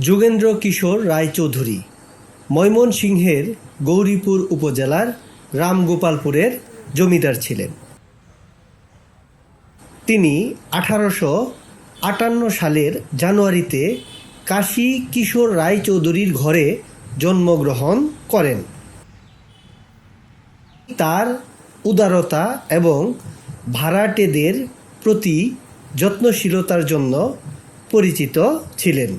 যোগেন্দ্র কিশোর রায়চৌধুরী, ময়মনসিংহের গৌরীপুর উপজেলার রামগোপালপুরের জমিদার ছিলেন। তিনি আঠারোশো আটান্ন সালের জানুয়ারিতে কাশী কিশোর রায়চৌধুরীর ঘরে জন্মগ্রহণ করেন। তার উদারতা এবং ভাড়াটেদের প্রতি যত্নশীলতার জন্য পরিচিত ছিলেন।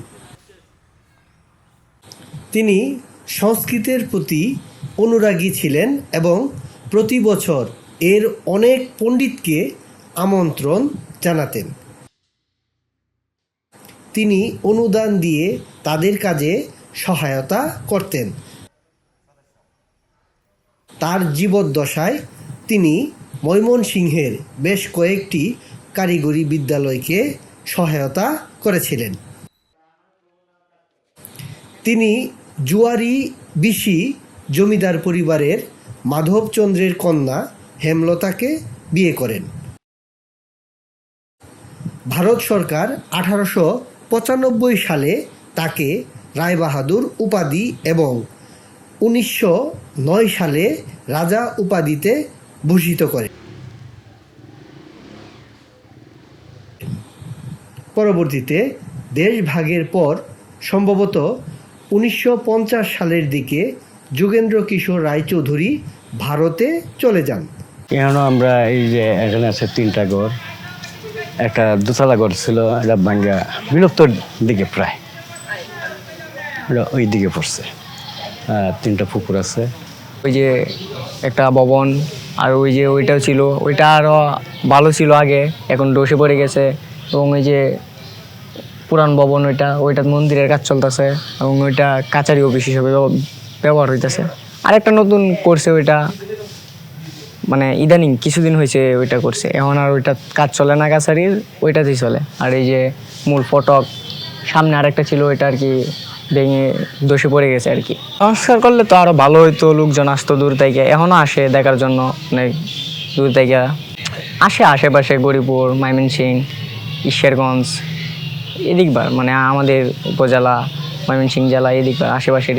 তিনি সংস্কৃতের প্রতি অনুরাগী ছিলেন এবং প্রতি বছর এর অনেক পণ্ডিতকে আমন্ত্রণ জানাতেন। তিনি অনুদান দিয়ে তাদের কাজে সহায়তা করতেন। তার জীবদ্দশায় তিনি ময়মনসিংহের বেশ কয়েকটি কারিগরি বিদ্যালয়কে সহায়তা করেছিলেন। তিনি জুয়ারি বিশি জমিদার পরিবারের মাধবচন্দ্রের কন্যা হেমলতাকে বিয়ে করেন। ভারত সরকার আঠারোশো পঁচানব্বই সালে তাকে রায়বাহাদুর উপাধি এবং উনিশশো নয় সালে রাজা উপাধিতে ভূষিত করে। পরবর্তীতে দেশ ভাগের পর সম্ভবত উনিশশো পঞ্চাশ সালের দিকে যোগেন্দ্র কিশোর রায়চৌধুরী ভারতে চলে যান। কেন আমরা এই যে এখানে আছে তিনটা ঘর একটা দোতলা ঘর ছিল, এটা ভাঙ্গা বিলুপ্তর দিকে প্রায়। ওই দিকে পড়ছে তিনটা পুকুর আছে। ওই যে একটা ভবন, আর ওই যে ওইটাও ছিল, ওইটা আরও ভালো ছিল আগে, এখন ডসে পড়ে গেছে। এবং ওই যে পুরান ভবন, ওইটা ওইটা মন্দিরের কাজ চলতেছে এবং ওইটা কাচারি অফিস হিসেবে ব্যবহার হইতেছে। আর একটা নতুন করছে ওইটা মানে ইদানিং কিছুদিন হয়েছে ওইটা করছে। এখন আর ওইটা কাজ চলে না কাছারির ওইটাতেই চলে। আর এই যে মূল ফটক, সামনে আরেকটা ছিল, ওইটা আর কি ভেঙে দোষে পড়ে গেছে আর কি। সংস্কার করলে তো আরও ভালো হইতো, লোকজন আসতো দূর থেকে। এখনও আসে দেখার জন্য, অনেক দূর থেকে। আসে আশেপাশে গরিপুর ময়মনসিং ঈশ্বরগঞ্জ এদিকবার মানে আমাদের উপজেলা ময়মনসিং জেলা এদিকবার আশেপাশের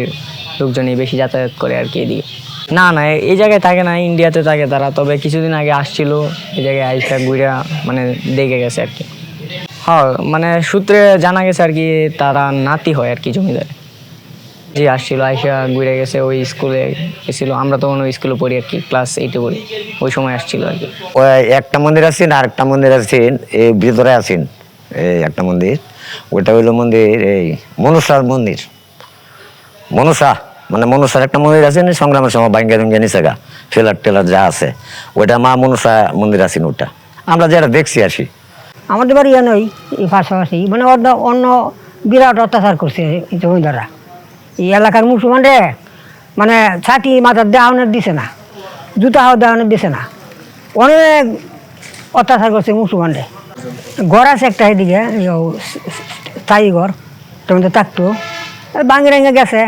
লোকজনই বেশি যাতায়াত করে আর কি এদিকে। না না এই জায়গায় থাকে না, ইন্ডিয়াতে থাকে তারা, তবে কিছুদিন আগে আসছিল এই জায়গায় আইসা ঘুরা মানে দেখে গেছে আর কি। হ্যাঁ মানে সূত্রে জানা গেছে আর কি, তারা নাতি হয় আর কি জমিদার। যে আসছিল, আইসা ঘুরে গেছে, ওই স্কুলে গেছিল, আমরা তখন ওই স্কুলে পড়ি আর কি, ক্লাস এইটে পড়ি, ওই সময় আসছিল আর কি। একটা মন্দির আছেন আর একটা মন্দির আছেন এই ভিতরে আছেন। এই একটা মন্দির। ওইটা হইল মন্দির এই মনসার মন্দির। মনসা মানে মনসার একটা মন্দির আছে না, সংগ্রামের সময় ভাঙ্গা ভেঙ্গে নিচে গা, ফেলার টেলার যা আছে। ওইটা মা মনসা মন্দির আছেন ওটা আমরা যারা দেখছি আসি আমাদের বাড়ি নই, এই পাশাপাশি। মানে অন্য অন্য বিরাট অত্যাচার করছে এই জমিদাররা এই এলাকার মুসলমানরে মানে ছাতি মাথার দেওয়ানের দিছে না, জুতা দেওয়ানের দিছে না। অনেক অত্যাচার করছে মুসলমানরে। ঘর আছে একটা এদিকে স্থায়ী ঘর তখন তো থাকতো। ভাঙে রেঙে গেছে।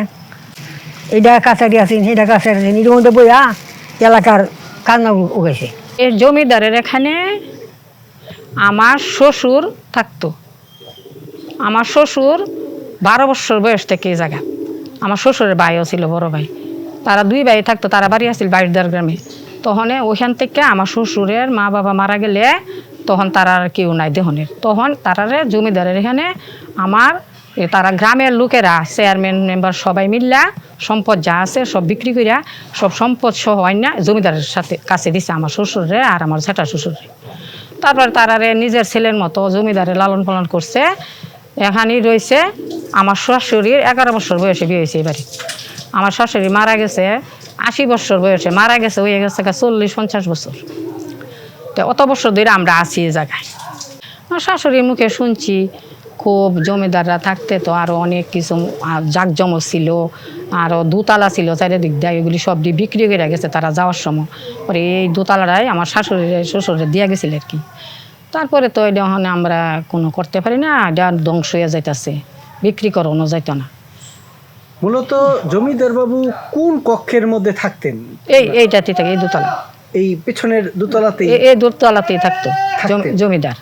এইটা কাছারি আছেন সেইটা কাছারি আছেন এর মধ্যে বইয়া এলাকার কান্না উগাইছে। এর জমিদারের এখানে আমার শ্বশুর থাকতো। আমার শ্বশুর বারো বছর বয়স থেকে এই জায়গা। আমার শ্বশুরের ভাইও ছিল বড় ভাই। তারা দুই ভাই থাকতো, তারা বাড়ি আসছিল বাইরদার গ্রামে। তখন ওইখান থেকে আমার শ্বশুরের মা বাবা মারা গেলে তখন তারা আর কেউ নাই দেহনের। তখন তারারে, জমিদারের এখানে আমার তারা গ্রামের লোকেরা চেয়ারম্যান মেম্বার সবাই মিল্লা সম্পদ যা আছে সব বিক্রি করিয়া সব সম্পদ সহ না জমিদারের সাথে কাছে দিছে আমার শ্বশুরে আর আমার ঝেটা শ্বশুরে তারপর তারারে নিজের ছেলের মতো জমিদারে লালন পালন করছে। এখানেই রয়েছে আমার শাশুড়ির এগারো বছর বয়সে বিয়ে হয়েছে এবারে। আমার শাশুড়ি মারা গেছে আশি বছর বয়সে, মারা গেছে, হয়ে গেছে চল্লিশ পঞ্চাশ বছর। তো অত বছর ধরে আমরা আছি এই জায়গায়। আমার শাশুড়ির মুখে শুনছি খুব জমিদাররা থাকতে তো আরও অনেক কিছু জাঁকজমক ছিল আরও দোতলা ছিল চারিদিক দিয়ে এগুলি সব দিয়ে বিক্রি করে গেছে তারা যাওয়ার সময়। পরে এই দোতলাটাই আমার শাশুড়ি শ্বশুরে দিয়ে গেছিল আর কি। তারপরে তো এটা ওখানে আমরা কোনো করতে পারি না এটা ধ্বংস হয়ে যাইতেছে বিক্রি করানো যাইতো না। মূলত জমিদার বাবু কোন কক্ষের মধ্যে থাকতেন? এই এইটাতে থাকে এই দোতলা। এই পিছনের দোতলাতে এই দোতলাতেই থাকতো জমি- জমিদার।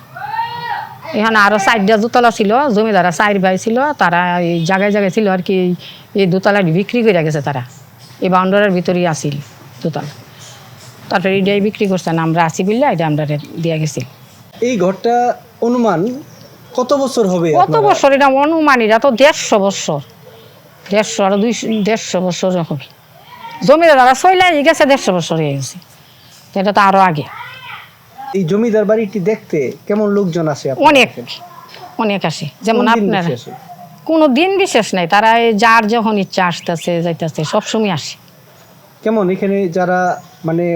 এখানে আরও চারটা দোতলা ছিল জমিদারা চার ভাই ছিল তারা এই জায়গায় জায়গায় ছিল আর কি এই- দোতলাটি বিক্রি করে গেছে তারা। এই বাউন্ডারের ভিতরেই আসিল দোতলা। তারপরে এটাই বিক্রি করছেন আমরা আসি বললে এটা আমরা দিয়ে গেছি। এই ঘরটা অনুমান কত বছর হবে কত বছর? এটা অনুমান এটা তো দেড়শো বছর। দেড়শো আর দুইশো দেড়শো বছর হবে। জমিদারা চলে গেছে দেড়শো বছর হয়ে গেছে। এটা তো আরও আগে। এই জমিদার বাড়িটি দেখতে কেমন লোকজন আসে অনেক অনেক আসে। যেমন কোন দিন আপনারা? কোনো দিন বিশেষ নাই তারা এই যার যখন ইচ্ছা আসতেছে যাইতেছে সবসময় আসে। কেমন এখানে যারা মানে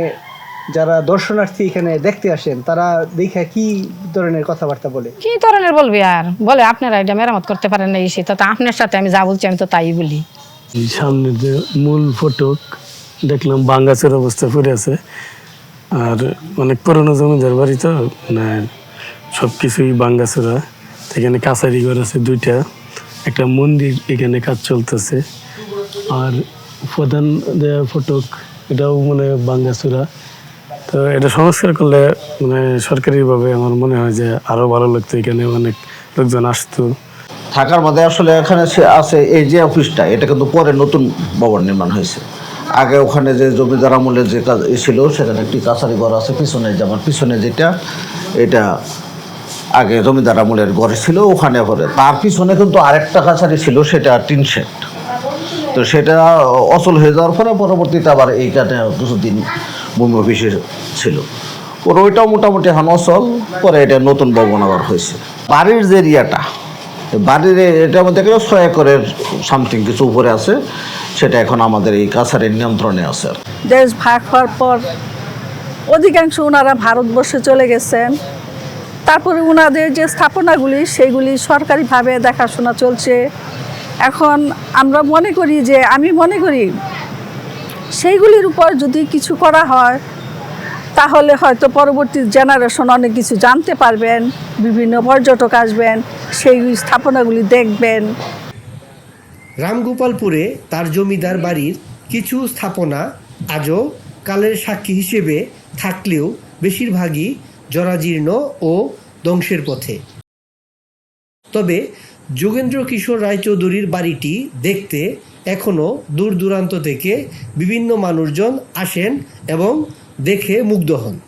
যারা দর্শনার্থী এখানে দেখতে আসেন তারা দেখে কি ধরনের কথাবার্তা বলে? কি ধরনের বলবে আর? বলে আপনারা এটা মেরামত করতে পারেন না এই সেটা তো আপনার সাথে আমি যা বলছি আমি তো তাই বলি। সামনে যে মূল ফটক দেখলাম বাঙ্গাচের অবস্থা পড়ে আছে। আর অনেক পুরনো জমিদার বাড়ি তো মানে সব কিছুই বাঙ্গাচোরা এখানে কাছারি ঘর আছে দুইটা, একটা মন্দির এখানে কাজ চলতেছে। আর প্রধান যে ফটক, এটাও মানে বাঙ্গাচোরা তো এটা সংস্কার করলে মানে সরকারিভাবে আমার মনে হয় যে আরও ভালো লাগতো এখানে অনেক লোকজন আসতো। থাকার মধ্যে আসলে এখানে আছে এই যে অফিসটা এটা কিন্তু পরে নতুন ভবন নির্মাণ হয়েছে। আগে ওখানে যে জমিদার আমলের যে কাজ ছিল, সেখানে একটি কাছারি ঘর আছে, পিছনে যেমন পিছনে যেটা, এটা আগে জমিদার আমলের ঘর ছিল, ওখানে করে তার পিছনে কিন্তু আরেকটা কাছারি ছিল, সেটা টিন শেড। তো সেটা অচল হয়ে যাওয়ার পরে পরবর্তীতে আবার এইখানে কিছুদিন ভূমি অফিসে ছিল। পরে ওইটাও মোটামুটি এখন অচল, পরে এটা নতুন ভবন আবার হয়েছে। বাড়ির যে এরিয়াটা বাড়ির এটার মধ্যে গেলে ছয় একরের সামথিং কিছু উপরে আছে, সেটা এখন আমাদের এই কাছারের নিয়ন্ত্রণে আছে দেশ ভাগ হওয়ার পর অধিকাংশ ওনারা ভারতবর্ষে চলে গেছেন। তারপরে ওনাদের যে স্থাপনাগুলি, সেগুলি সরকারিভাবে দেখাশোনা চলছে। এখন আমরা মনে করি যে, আমি মনে করি সেইগুলির উপর যদি কিছু করা হয়, তাহলে হয়তো পরবর্তী জেনারেশন অনেক কিছু জানতে পারবেন, বিভিন্ন পর্যটক আসবেন। সেই স্থাপনাগুলি দেখবেন। রামগোপালপুরে তার জমিদার বাড়ির কিছু স্থাপনা আজও কালের সাক্ষী হিসেবে থাকলেও বেশিরভাগই জরাজীর্ণ ও ধ্বংসের পথে। তবে যোগেন্দ্র কিশোর রায়চৌধুরীর বাড়িটি দেখতে এখনও দূর দূরান্ত থেকে বিভিন্ন মানুষজন আসেন এবং দেখে মুগ্ধ হন।